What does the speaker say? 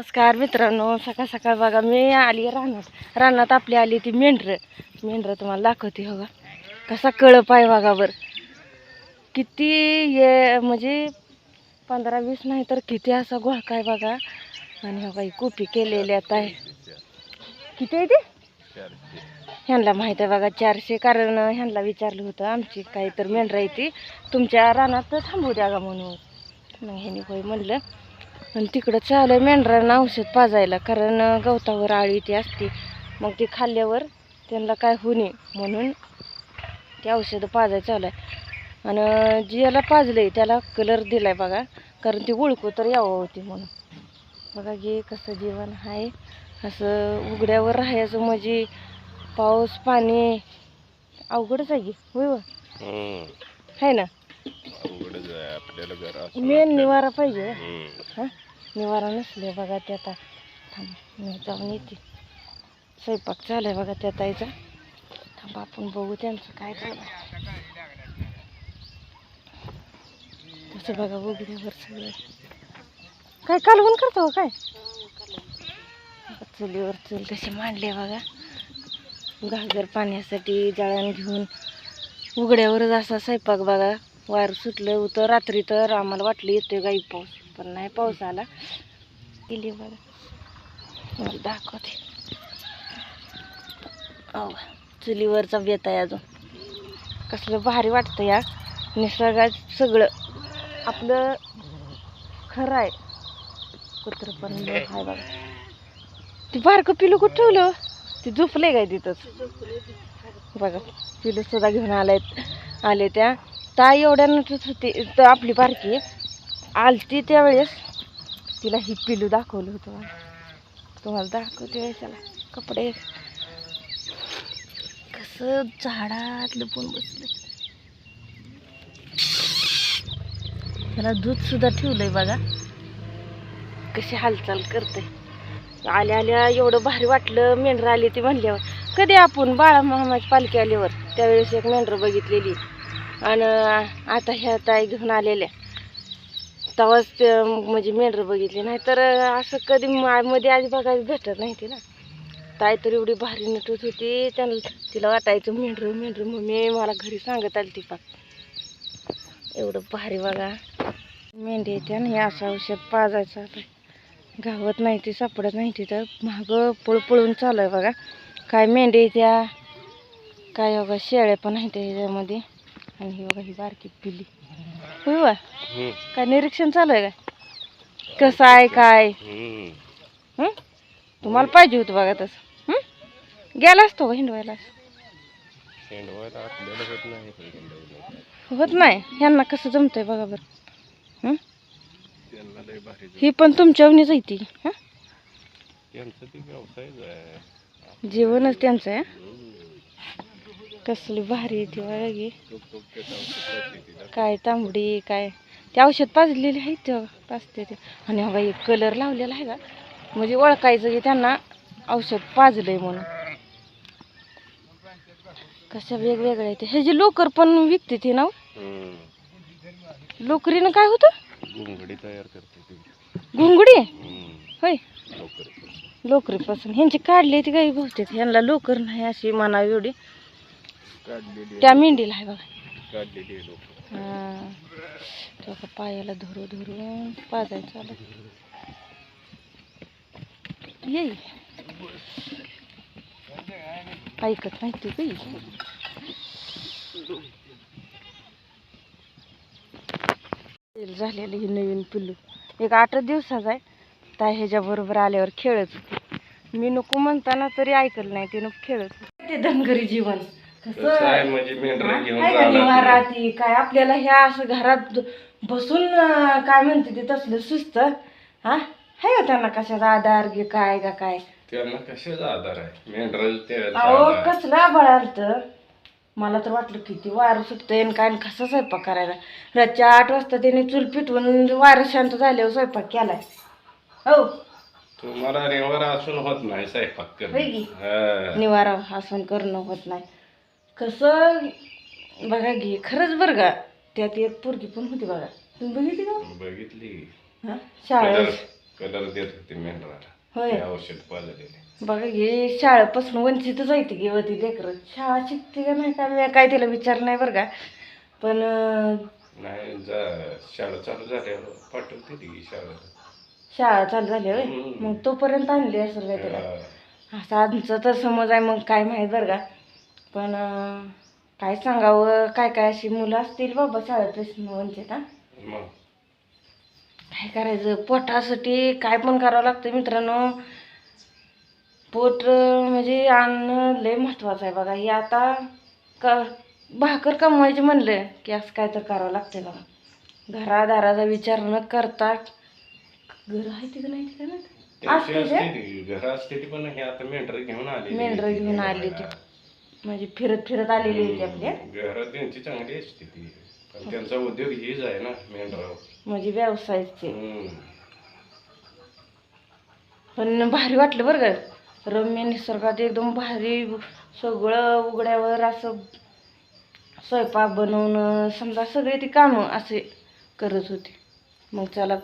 नमस्कार मित्रांनो सकाळ सकाळ बघा मी आली रानात. रानात आपली आली ती मेंढरं. मेंढरं तुम्हाला दाखवते हो कसा कळप आहे बघावर किती ये म्हणजे पंधरा वीस नाही तर किती असा घोळका आहे बघा. आणि हो काही कोपी केलेली आता आहे. किती आहे ते? ह्यांना माहीत आहे बघा चारशे. कारण ह्यांना विचारलं होतं आमची काही तर मेंढरं आहे ती. तुमच्या रानात थांबू द्या का म्हणून? मग ह्यानी होय म्हणलं आणि तिकडं चालू आहे मेंढरांना औषध पाजायला कारण गवतावर आळी ती असते. मग ती खाल्ल्यावर त्यांना काय होऊ नये म्हणून ते औषधं पाजायचं चालू आहे. आणि जी याला पाजलं त्याला कलर दिलाय बघा कारण ती ओळखू तर यावं होती म्हणून. बघा गे कसं जीवन आहे. असं उघड्यावर राहायचं म्हणजे पाऊस पाणी अवघडच आहे की होय? आहे ना? आपल्याला असं मेन. निवारा पाहिजे. हम्म. हा? निवारा नसले बघा ते आता. थांब मी जाऊन येते. स्वयंपाक चालू आहे बघा त्या ताईचा. थांब आपण बघू त्यांचं काय आहे. कसं बघा उघड्यावर सगळं. काय कालवण करतो हो काय? चुलीवर चूल कशी मांडली बघा. घागर पाण्यासाठी जळण घेऊन उघड्यावरच असा स्वयंपाक बघा. वारं सुटलं होतं. रात्री तर आम्हाला वाटलं येतोय गाई पाऊस पण नाही पाऊस आला. गेली बघा मला दाखवते. अहो चुलीवरचा बेत आहे अजून. कसलं भारी वाटतं या. निसर्गात सगळं आपलं खरं आहे. कुत्र पण आहे बघा. ती बारकं पिलू कुठं ठेवलं? ती झोपले काय तिथंच? बघा पिलू सुद्धा घेऊन आलाय. आले त्या. ताई एवढ्या नटत होती. तर आपली बारकी आलती त्यावेळेस. तिला ही पिलू दाखवलं होतं मला. तुम्हाला दाखवते वेळेस त्याला. कपडे. कसं झाडात लपून बसलं. त्याला दूध सुद्धा ठेवलंय बघा. कशी हालचाल करते. आल्या आल्या एवढं भारी वाटलं. मेंढरं आली ती म्हणल्यावर कधी आपण बाळा मामाची पालखी आल्यावर? त्यावेळेस एक मेंढरं बघितलेली. आणि आता ह्या ताई घेऊन आलेल्या. तेव्हाच ते म्हणजे मेंढर बघितली. नाही तर असं कधी मध्ये आधी बघायला भेटत नाही ती ना. ताई तर एवढी भारी नटत होती. त्यांना तिला वाटायचं मेंढर मेंढर मग मम्मी मला घरी सांगत आली ती पाक एवढं भारी बघा. मेंढी येते आणि हे असं औषध पाजायचं आता. गावत नाही ती सापडत नाही तिथं मागं पळ पळून चालू आहे बघा. काय मेंढी त्या काय बघा शेळ्या पण आहेत त्याच्यामध्ये. आणि ही बघा ही बारकी पिली होय बा. काय निरीक्षण चालू आहे काय? कसं आहे काय? तुम्हाला पाहिजे होतं बघा तसं. हं? गेला असतो का हिंडवायला? होत नाही. ह्यांना कसं जमतंय बघा बरं. हं? पण तुमच्यावनीच आहे ती. हं? जीवनच त्यांचं आहे हं? कसली भारी आहे ती बघा. काय तांबडी काय? ते औषध पाजलेले आहेत ते पाजते ते. आणि हा एक कलर लावलेला आहे का? म्हणजे ओळखायचं की त्यांना औषध पाजलंय म्हणून. कशा वेगवेगळ्या आहेत. ह्याची लोकर पण विकते ती ना हो? लोकरीनं काय होतं? घुंगडी तयार करते घुंगडी. होय. लोकरीपासून. ह्यांची काढली ती काही बहुतेक. ह्यांना लोकर नाही अशी म्हणावी एवढी. काढलेली त्या मेंढीला आहे बघा. काढलेली आहे लोक. हा. पायाला धरू धरून पाजायचं आलं येई ऐकत नाही ती काही झालेलं ही नवीन पिल्लू. एक आठ दिवसाचा आहे. त्या ह्याच्याबरोबर आल्यावर खेळत होती. मी नको म्हणताना तरी ऐकलं नाही तिनं खेळत होती. ते धनगरी जीवन. कसं? आहे म्हणजे मेंढरं घेऊन हाय का निवारा ती काय आपल्याला ह्या असं घरात बसून अं, काय म्हणते ते तसलं सुस्त? हा? हाय का त्यांना कशाचा आधार घे काय का काय? त्यांना कशाचा आधार आहे? मेंढर अहो आहे. कसला बळालत मला तर वाटलं किती वारं सुटतंय आणि काय आणि कसा स्वयंपाक करायला रातच्या आठ वाजता त्याने चूल पिटवून वारं शांत झाल्यावर स्वयंपाक केलाय. हो? तुम्हाला रेवारा असून होत नाही स्वयंपाक होय की? करणं हा. निवारा हसून करणं होत नाही. कसं बघा घे खरंच बरं का त्यात एक पोरगी पण होती बघा. तुम्ही बघितली का? बघितली. हा? शाळेत. कलर देत होते मेंढराला होय. ते औषध पाजलेले. बघा हे शाळेपासून वंचितच आहे ती होती लेकरं. शाळा शिकते का नाही का मी काय तिला विचार नाही बरं का. पण अं, नाही जा शाळा चालू झाल्यावर पाठवते ती शाळेला. शाळा चालू झाली होय? हम्म. मग तोपर्यंत आणली असेल काय तिला? हा. असं आमचं तर समज आहे मग काय माहीत बरं का. पण काय सांगावं? काय काय अशी मुलं असतील बाबा शाळेपासून वंचित हा? काय करायचं? पोटासाठी काय पण करावं लागतं मित्रांनो. पोट म्हणजे अन्न लय महत्वाचं आहे बघा. हे आता क भाकर कमवायची म्हणलं की असं काय तर करावं लागतं बघा. घरादाराचा विचार न करता. घर आहे तिथं नाही तिथं ना? असते ते? ती. घर असते ती पण हे आता मेंढर घेऊन आली मेंढरं घेऊन आली ती. म्हणजे फिरत फिरत आलेली होती आपल्या. घरात त्यांची चांगली असते ती. पण त्यांचा उद्योग हीच आहे ना मेंढराव म्हणजे व्यवसायचे. पण भारी वाटलं बरं का. रम्य निसर्गात एकदम भारी सगळं उघड्यावर असं स्वयंपाक बनवणं समजा सगळे ती कामं असे करत होते. मग चला